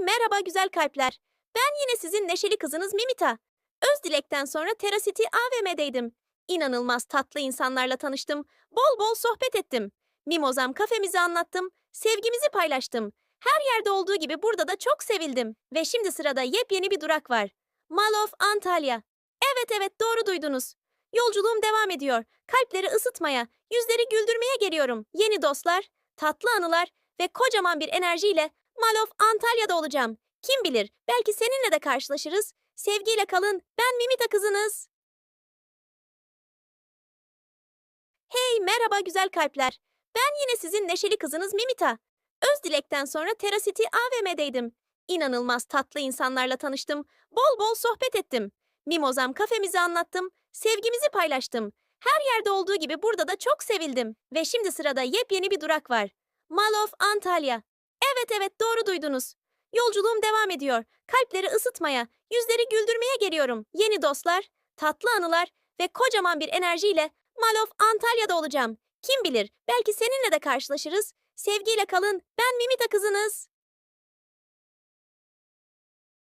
merhaba güzel kalpler. Ben yine sizin neşeli kızınız Mimita. Öz dilekten sonra Terasity AVM'deydim. İnanılmaz tatlı insanlarla tanıştım. Bol bol sohbet ettim. Mimozam kafemizi anlattım. Sevgimizi paylaştım. Her yerde olduğu gibi burada da çok sevildim. Ve şimdi sırada yepyeni bir durak var. Malof Antalya. Evet evet doğru duydunuz. Yolculuğum devam ediyor. Kalpleri ısıtmaya, yüzleri güldürmeye geliyorum. Yeni dostlar, tatlı anılar ve kocaman bir enerjiyle Malof Antalya'da olacağım. Kim bilir belki seninle de karşılaşırız. Sevgiyle kalın. Ben Mimita kızınız. Hey merhaba güzel kalpler. Ben yine sizin neşeli kızınız Mimita. Öz dilekten sonra Terasity AVM'deydim. İnanılmaz tatlı insanlarla tanıştım. Bol bol sohbet ettim. Mimozam kafemizi anlattım. Sevgimizi paylaştım. Her yerde olduğu gibi burada da çok sevildim. Ve şimdi sırada yepyeni bir durak var. Malof Antalya. Evet evet doğru duydunuz. Yolculuğum devam ediyor. Kalpleri ısıtmaya, yüzleri güldürmeye geliyorum. Yeni dostlar, tatlı anılar ve kocaman bir enerjiyle Malof Antalya'da olacağım. Kim bilir belki seninle de karşılaşırız. Sevgiyle kalın. Ben Mimita kızınız.